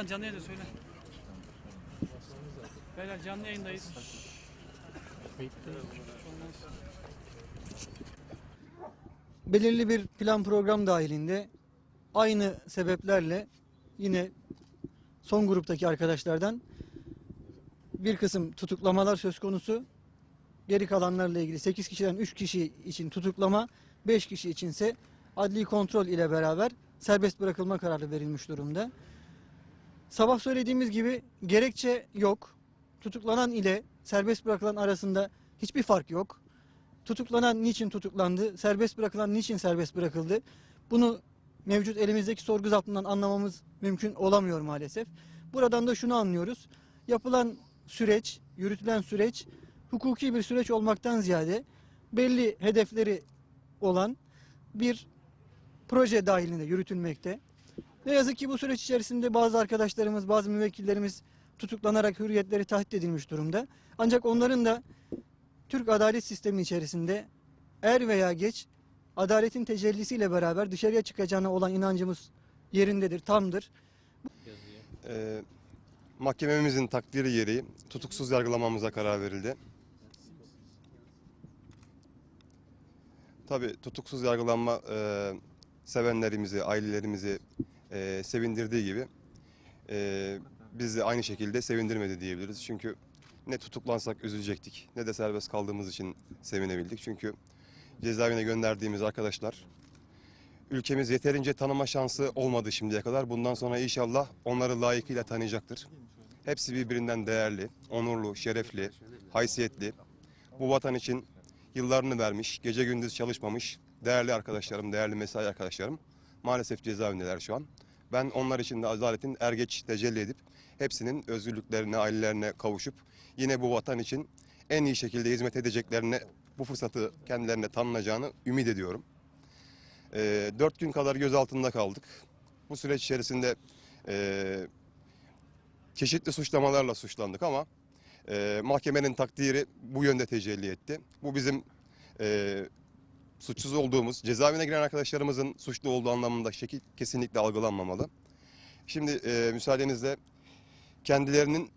Hakan canlı yayında söyle. Beyler canlı yayındayız. Belirli bir plan program dahilinde aynı sebeplerle yine son gruptaki arkadaşlardan bir kısım tutuklamalar söz konusu. Geri kalanlarla ilgili 8 kişiden 3 kişi için tutuklama, 5 kişi içinse adli kontrol ile beraber serbest bırakılma kararı verilmiş durumda. Sabah söylediğimiz gibi gerekçe yok. Tutuklanan ile serbest bırakılan arasında hiçbir fark yok. Tutuklanan niçin tutuklandı, serbest bırakılan niçin serbest bırakıldı? Bunu mevcut elimizdeki sorgu zaptından anlamamız mümkün olamıyor maalesef. Buradan da şunu anlıyoruz. Yapılan süreç, yürütülen süreç hukuki bir süreç olmaktan ziyade belli hedefleri olan bir proje dahilinde yürütülmekte. Ne yazık ki bu süreç içerisinde bazı arkadaşlarımız, bazı müvekkillerimiz tutuklanarak hürriyetleri tahdit edilmiş durumda. Ancak onların da Türk adalet sistemi içerisinde er veya geç adaletin tecellisiyle beraber dışarıya çıkacağına olan inancımız yerindedir, tamdır. Ee, mahkememizin takdiri gereği tutuksuz yargılamamıza karar verildi. Tabii tutuksuz yargılanma e, sevenlerimizi, ailelerimizi e, sevindirdiği gibi e, bizi aynı şekilde sevindirmedi diyebiliriz. Çünkü ne tutuklansak üzülecektik ne de serbest kaldığımız için sevinebildik. Çünkü cezaevine gönderdiğimiz arkadaşlar ülkemiz yeterince tanıma şansı olmadı şimdiye kadar. Bundan sonra inşallah onları layıkıyla tanıyacaktır. Hepsi birbirinden değerli, onurlu, şerefli, haysiyetli. Bu vatan için yıllarını vermiş, gece gündüz çalışmamış değerli arkadaşlarım, değerli mesai arkadaşlarım maalesef cezaevindeler şu an. Ben onlar için de adaletin er geç tecelli edip hepsinin özgürlüklerine, ailelerine kavuşup yine bu vatan için en iyi şekilde hizmet edeceklerine bu fırsatı kendilerine tanınacağını ümit ediyorum. Ee, dört gün kadar gözaltında kaldık. Bu süreç içerisinde e, çeşitli suçlamalarla suçlandık ama e, mahkemenin takdiri bu yönde tecelli etti. Bu bizim e, suçsuz olduğumuz, cezaevine giren arkadaşlarımızın suçlu olduğu anlamında şekil kesinlikle algılanmamalı. Şimdi e, müsaadenizle kendilerinin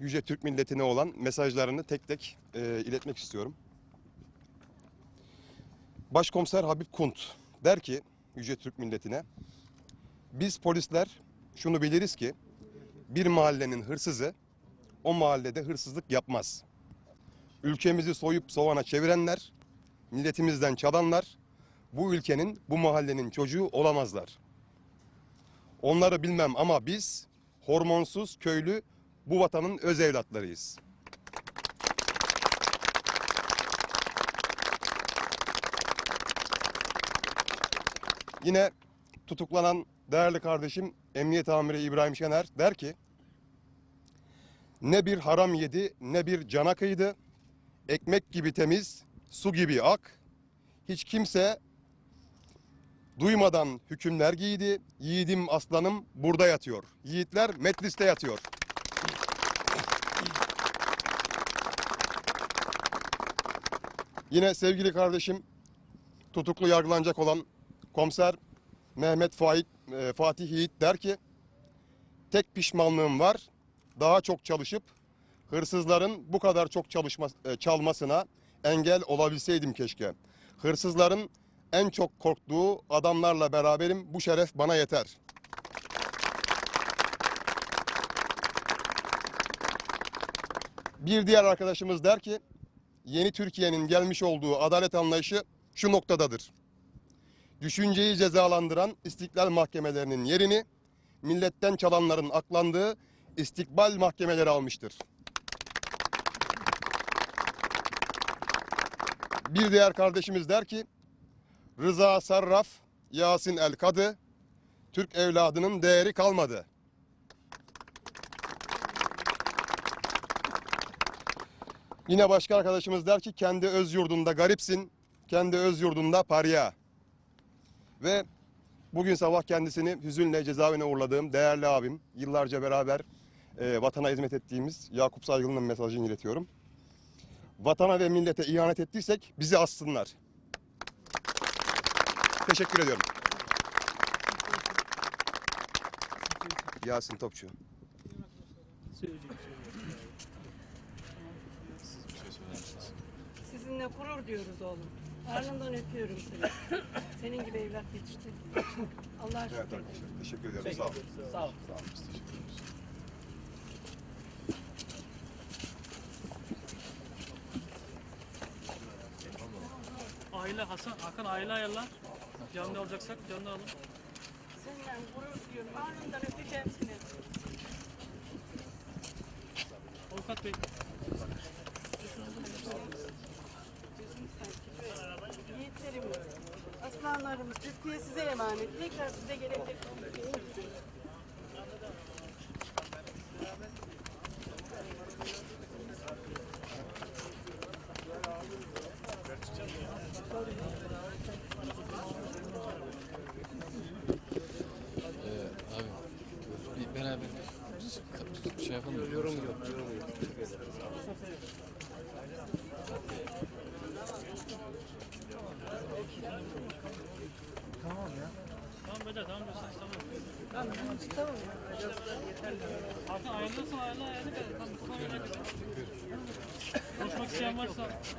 Yüce Türk milletine olan mesajlarını tek tek e, iletmek istiyorum. Başkomiser Habib Kunt der ki Yüce Türk milletine biz polisler şunu biliriz ki bir mahallenin hırsızı o mahallede hırsızlık yapmaz. Ülkemizi soyup sovana çevirenler, milletimizden çalanlar bu ülkenin, bu mahallenin çocuğu olamazlar. Onları bilmem ama biz hormonsuz köylü bu vatanın öz evlatlarıyız. Yine tutuklanan değerli kardeşim Emniyet Amiri İbrahim Şener der ki ne bir haram yedi ne bir cana kıydı. Ekmek gibi temiz, su gibi ak. Hiç kimse duymadan hükümler giydi. Yiğidim aslanım burada yatıyor. Yiğitler Metlis'te yatıyor. Yine sevgili kardeşim tutuklu yargılanacak olan komiser Mehmet Faik, e, Fatih Yiğit der ki tek pişmanlığım var daha çok çalışıp hırsızların bu kadar çok çalışma, e, çalmasına engel olabilseydim keşke. Hırsızların en çok korktuğu adamlarla beraberim bu şeref bana yeter. Bir diğer arkadaşımız der ki yeni Türkiye'nin gelmiş olduğu adalet anlayışı şu noktadadır. Düşünceyi cezalandıran istiklal mahkemelerinin yerini milletten çalanların aklandığı istikbal mahkemeleri almıştır. Bir diğer kardeşimiz der ki Rıza Sarraf, Yasin El Kadı, Türk evladının değeri kalmadı. Yine başka arkadaşımız der ki kendi öz yurdunda garipsin, kendi öz yurdunda parya. Ve bugün sabah kendisini hüzünle cezaevine uğurladığım değerli abim, yıllarca beraber e, vatana hizmet ettiğimiz Yakup Saygılı'nın mesajını iletiyorum. Vatana ve millete ihanet ettiysek bizi assınlar. Teşekkür ediyorum. Yasin Topçu. Söyleyecek bir şey yok. Sizinle gurur diyoruz oğlum. Alnından öpüyorum seni. Senin gibi evlat yetiştirdik. Allah'a şükür. Evet arkadaşlar. Teşekkür ederim. Sağ olun. Sağ ol. Aile Hasan, Hakan aile ayarlar. Canlı alacaksak canlı alın. Seninle gurur duyuyorum. Alnından öpeceğim seni. Avukat Bey. Yiğitlerim, aslanlarım, Türkiye size emanet. Tekrar size gelecek. Ee, abi bir beraber şey yapalım. Yorum yok. Tamam böyle tamam diyorsunuz tamam. Tamam. Hakan ayarlarsan ayarla ayarla. Tamam, tamam öyle. Konuşmak isteyen varsa